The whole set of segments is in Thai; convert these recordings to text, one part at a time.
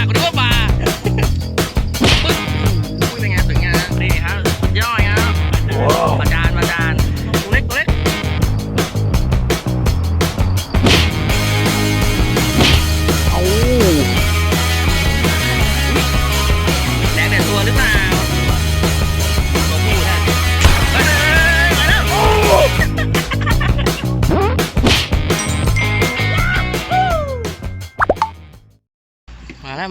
หั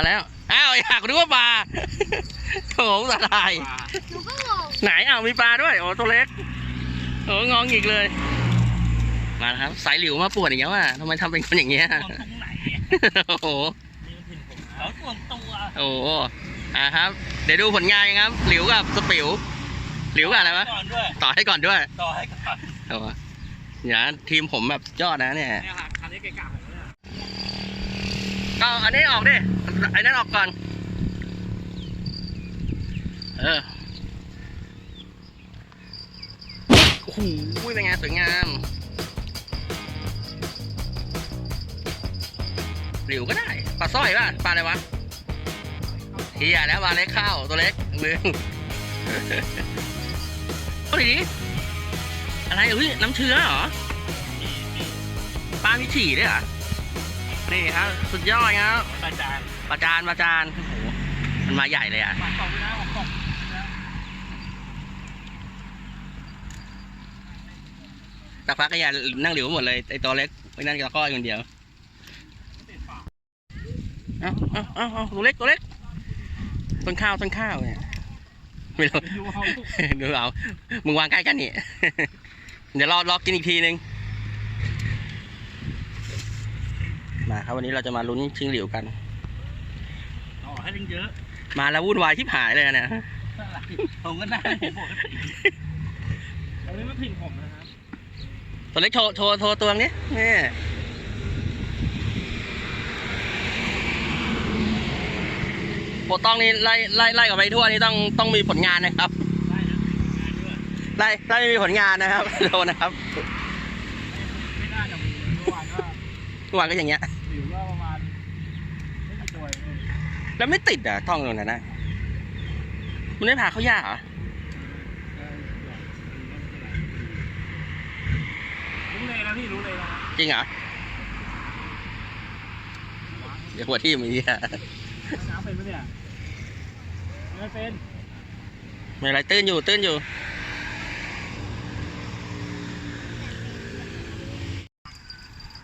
มาแล้วมาแล้ว อ้าวอยากรู้ว่าปลาโถงสาลาย หนูก็งงไหนอ้าวมีปลาด้วย โอ้ตัวเล็ก โอ้งองอีกเลย มาแล้วครับสายหลิวมาปวดอย่างเงี้ยว่ะทำไมทำเป็นคนอย่างเงี้ย ส่วนตรงไหนเนี่ยโอ้โหแล้วส่วนตัวโอ้โหอะครับ เดี๋ยวดูผลงานครับ หลิวกับสปิว หลิวกับอะไรวะ ก่อนด้วย ต่อให้ก่อนด้วยต่อให้ก่อนโอ้โหเนี่ยทีมผมแบบยอดนะเนี่ย เนี่ยครับคันนี้เกะกะผม เนี่ยก็อันนี้ออกดิอ้นั่นออกก่อน เออโอ้โหเป็นไงสวยงามหลิวก็ได้ปลาสร้อยป่ะปลาอะไรวะเฮียแล้วปลาเล็กข้าวตัวเล็กลืมโอ้ยดิอะไรเอ้ยน้ำเชื้อเหรอปลามีฉี่ด้วยเหรอ นี่ครับสุดยอดครับประจานประจานประจานโอ้โหมันมาใหญ่เลยอะมาตกนะผมตกนะสักพักก็อย่านั่งหลิวหมดเลยไอตัวเล็กไอ้นั่นก็ก้อยคนเดียวเอ้าเอ้าเอ้าเอ้าตัวเล็กตัวเล็กต้นข้าวต้นข้าวเนี่ยไม่รู้ดูเขาดูเอามึงวางใกล้กันนี่เดี๋ยวรอรอกินอีกทีนึง มาครับวันนี้เราจะมาลุ้นชิงหลิวกันต่อให้ลิงเยอะ มาแล้ววุ่นวายที่หายเลยอะเนี่ยผมก็ได้ผมปกติอันนี้ไม่ผิดผมนะครับตัวเล็กโชว์โชว์โชว์ตัวนี้นี่โปรต้องนี่ไล่ไล่ไล่กับไปทั่วนี่ต้องต้องมีผลงานนะครับได้นะงานด้วยไล่ไล่ไม่มีผลงานนะครับโดนนะครับไม่น่าจะมีเมื่อวานก็ทุกวันก็อย่างเงี้ย หลิวก็ประมาณไม่กี่ตัวเองแล้วไม่ติดอะท่องตรงนั้นนะมันไม่พาเขายากเหรอรู้เลยนะพี่รู้เลยนะจริงเหรอเดี๋ยวหัวที่มีอะน้ำเป็นปะเนี่ยไม่เป็นไม่เป็นไรตื้นอยู่ตื้นอยู่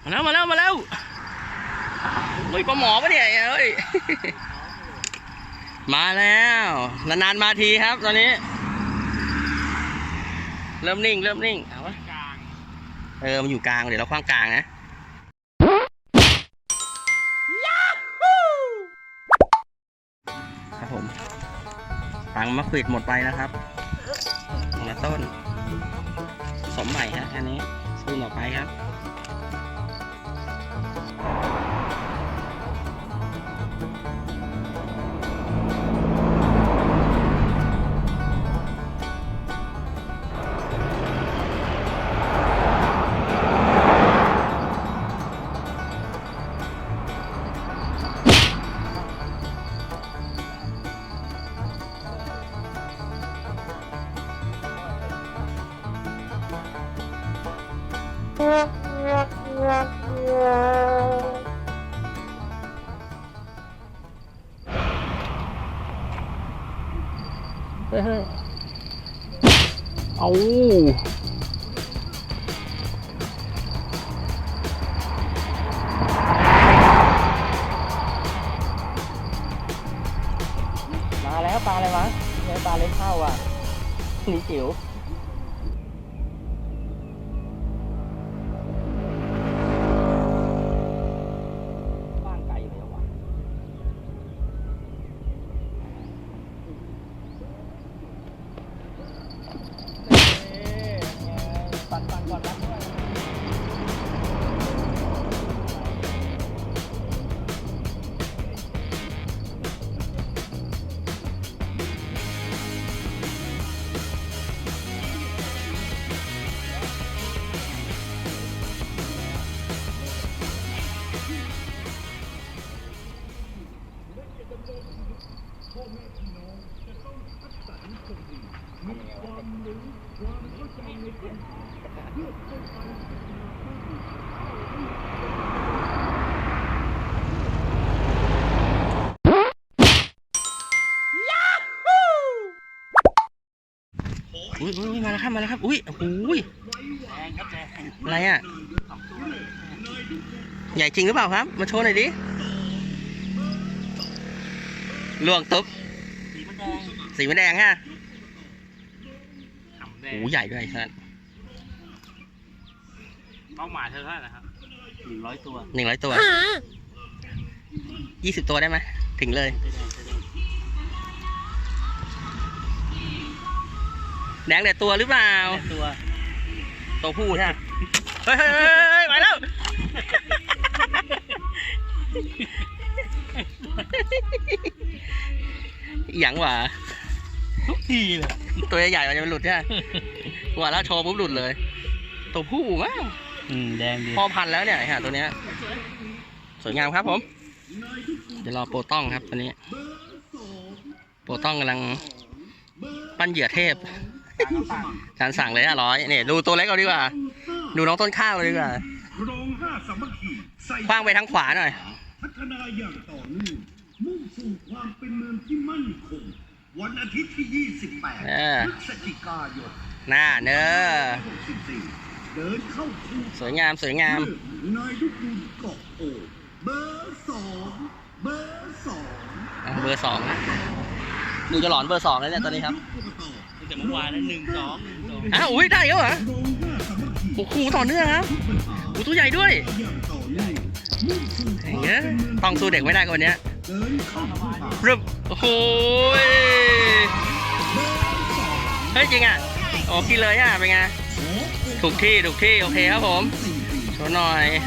มาแล้วมาแล้วมาแล้ว เฮ้ยปลาหมอปะเนี่ยเฮ้ย มาแล้ว นานๆมาทีครับตอนนี้ เริ่มนิ่ง เริ่มนิ่ง เอาวะเออ มันอยู่กลาง เดี๋ยวเราคว้างกลางนะครับผมตังมะขวิดหมดไปนะครับมาต้น สมใหม่ฮะอันนี้สู้ต่อไปครับ ฮ้ยเฮ้ยเอามาแล้วปลาอะไรวะเนี่ยปลาเล็กเข้าอะนี่จิ๋ว อุ้ยอุ้ยมาแล้วครับมาแล้วครับอุ้ยโอ้โหยแดงครับแดงอะไรอะสองตัวเลยใหญ่จริงหรือเปล่าครับ มาโชว์หน่อยดิลวงตุ๊บสีมันแดงสีมันแดงฮะหำแดโอ้งโหใหญ่ด้วยสัสเป้าหมายเธอเท่าไหร่นะครับหนึ่งร้อยตัวหนึ่งร้อยตัวยี่สิบตัวได้ไหมถึงเลย แดงแดงแดงแต่ตัวหรือเปล่า ตัวตัวผู้ใช่ไหมเฮ้ยเฮ้ยเฮ้ยเฮ้ยมาแล้ว หยังหวะทุกทีเลยตัวใหญ่ๆมันจะมันหลุดใช่ไหมหวะแล้วโชว์ปุ๊บหลุดเลย ตัวผู้มั้งอืมแดงดีพ่อพันธุ์แล้วเนี่ยไอ้ห่าตัวเนี้ยสวยงามครับผม เดี๋ยวรอโปรต้องครับตอนนี้ โปรต้องกำลัง ปั้นเหยื่อเทพ การสั่งเลยห้าร้อยเนี่ยดูตัวเล็กเอาดีกว่า ดูน้องต้นข้าวเลยดีกว่าโรงห้าสามัคคีใส่คว้างไปทางขวาหน่อย พัฒนาอย่างต่อเนื่องมุ่งสู่ความเป็นเมืองที่มั่นคง วันอาทิตย์ที่ เออ 28พฤศจิกายนหน้าเนอะ64เดินเข้าสู่สวยงามสวยงามนายดุดูเกาะโอ เบอร์สองเบอร์สองอะเบอร์สอง ดูจะหลอนเบอร์สองแล้วเนี่ยตอนนี้ครับตั้ง แต่เมื่อวานแล้วหนึ่งสองหนึ่งสองอ้าวอุ้ยได้แล้วเหรอโอ้โหต่อเนื่องครับโอ้ตัวใหญ่ด้วยอย่างเงี้ยต้องสู้เด็กไม่ได้กว่านี้เนเข้าสู่ป่ารึบโอ้โหยเฮ้ยจริงอะโอ้กินเลยอะเป็นไงถูกที่ถูกที่โอเคครับผมโชว์หน่อยู่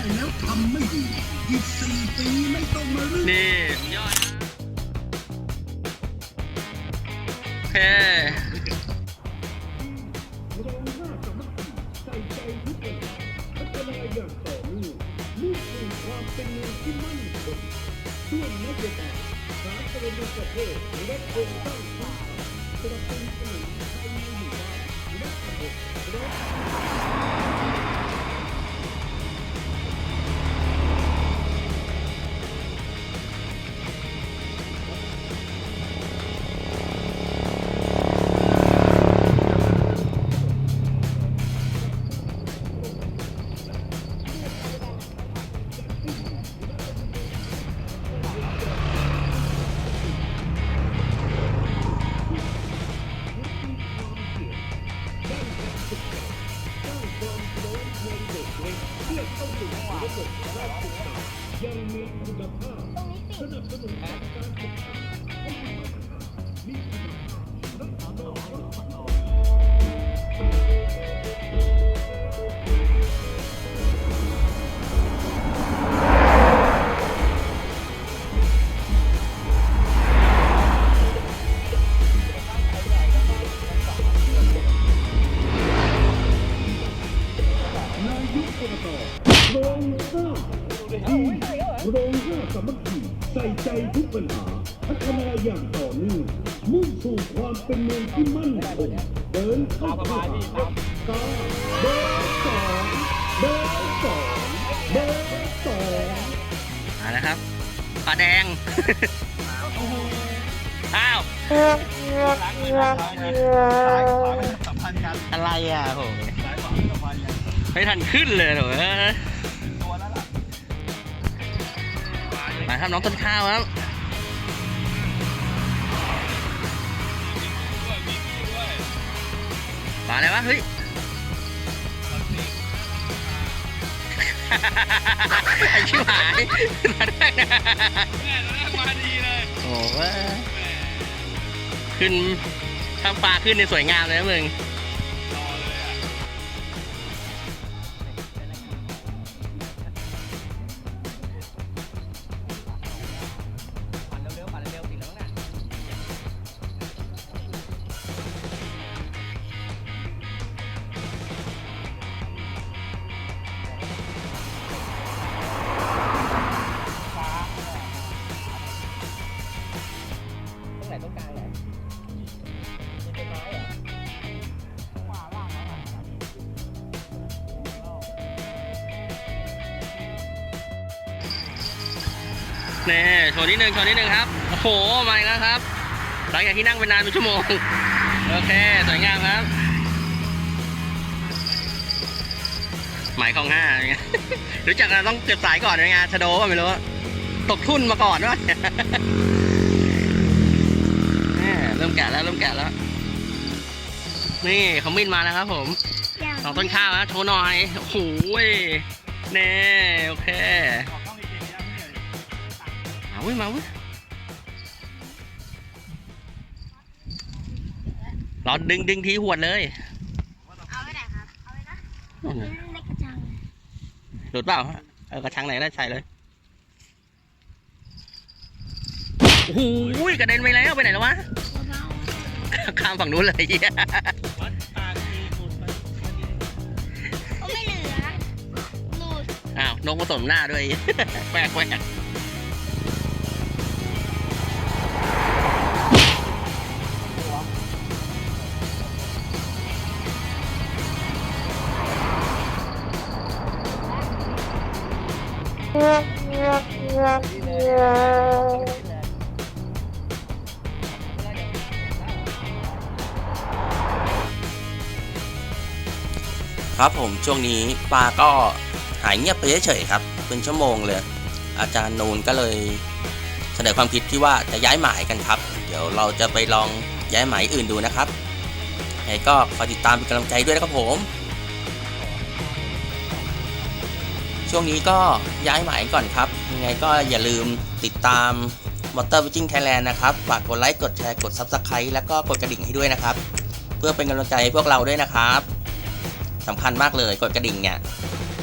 นี่ เดินเข้าสู่หาก้าวเบอร์สองเบอร์สองเบอร์สองมาแล้วครับปลาแดง อ้าวซ้ายขวาไม่สัมพันธ์กันอะไรอะโหซ้ายขวาไม่สัมพันธ์กันไม่ทันขึ้นเลยเหรอตัวแล้วล่ะมาครับน้องต้นข้าวครับ มาแล้ววะเฮ้ยไอชิบหายมาด้วยนะมาดีเลยโอ้โหขึ้นถ้าปลาขึ้นในสวยงามเลยนะมึง นี่โชว์นิดนึงโชว์นิดนึงครับ โอ้โห มาอีกแล้วครับ หลังจากที่นั่งไปนานเป็นชั่วโมง โอเค สวยงามครับ หมายของห้าเป็นไงรู้จักกันต้องเก็บสายก่อนเป็นไงชะโดว่าไม่รู้ ตกทุ่นมาก่อนวะแม่เริ่มแกะแล้วเริ่มแกะแล้ว นี่ขมิ้นมาแล้วครับ ผมสองต้นข้าวนะโชว์หน่อย โอ้โหเน่โอเคมา เว้ยมาเว้ยรอดึงดึงทีหวดเลยเอาไปไหนครับ เอาไปนะนู่นน่ะเล็กกระชังหลุดเปล่าเออกระชังไหนได้ใส่เลยโอ้โหกระเด็นไปแล้วไปไหนแล้ววะข้ามฝั่งนู้นเลยเหี้ยวัดตาคีหลุดไปโอ้ไม่เหลือหลุดอ้าวนกผสมหน้าด้วยแปลกแปลก ช่วงนี้ปลาก็หายเงียบไปเฉยๆครับเป็นชั่วโมงเลย อาจารย์นูนก็เลยเสนอความคิดที่ว่าจะย้ายหมายกันครับ เดี๋ยวเราจะไปลองย้ายหมายอื่นดูนะครับยังไงก็ขอยติดตามเป็นกำลังใจด้วยนะครับผม ช่วงนี้ก็ย้ายหมายก่อนครับยังไงก็อย่าลืมติดตาม Motor Witching Thailand นะครับฝากกดไลค์กดแชร์กด Subscribe แล้วก็กดกระดิ่งให้ด้วยนะครับ เพื่อเป็นกำลังใจให้พวกเราด้วยนะครับ สำคัญมากเลยกดกระดิ่งเนี่ย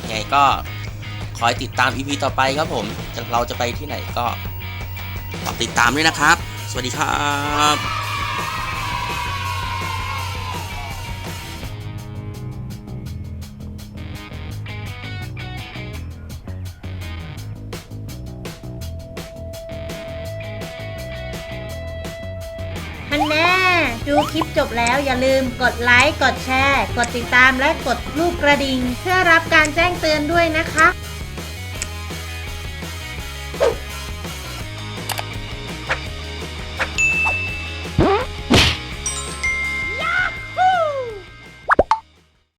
ไงก็คอยติดตาม EP ต่อไปครับผมเราจะไปที่ไหนก็ฝากติดตามด้วยนะครับ สวัสดีครับฮันแน่ ดูคลิปจบแล้วอย่าลืมกดไลค์ กดแชร์ กดติดตามและกดรูปกระดิ่ง เพื่อรับการแจ้งเตือนด้วยนะคะ